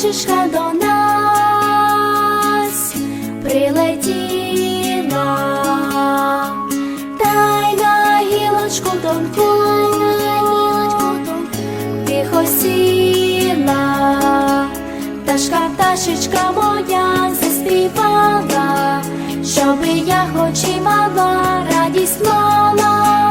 пташечка до нас прилетіла, та й на гілочку тонку, тихо сіла, пташка, пташечка моя заспівала, щоби я хоч і мала радість мала.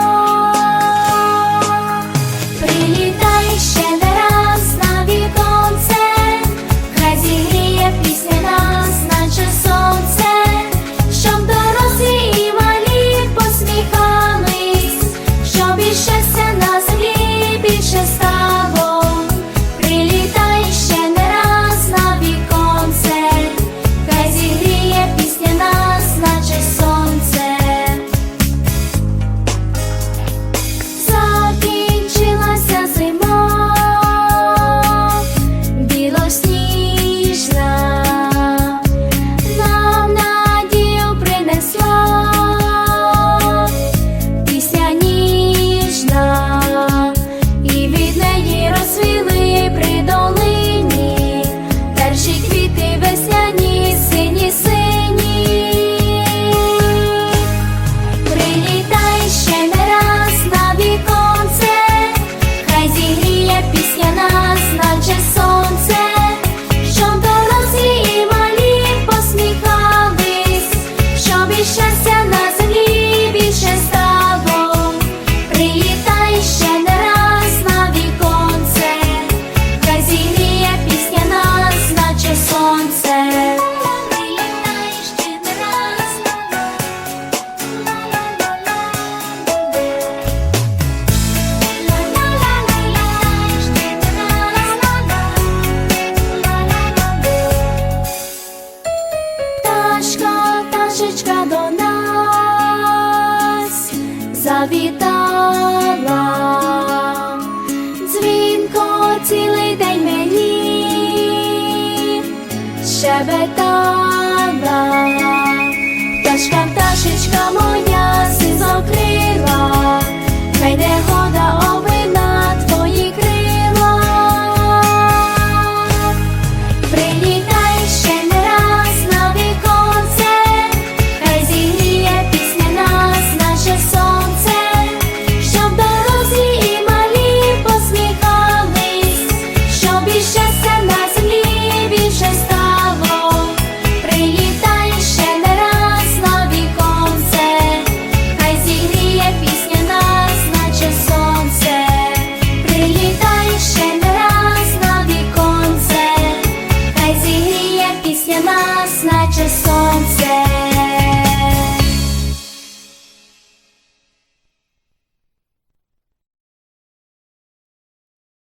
Прилітай ще не раз на віконце, хай зігріє пісня нас, наче сонце. Прилітай ще не раз. Пташка, до нас завітала, дзвінко цілий день мені щебетала.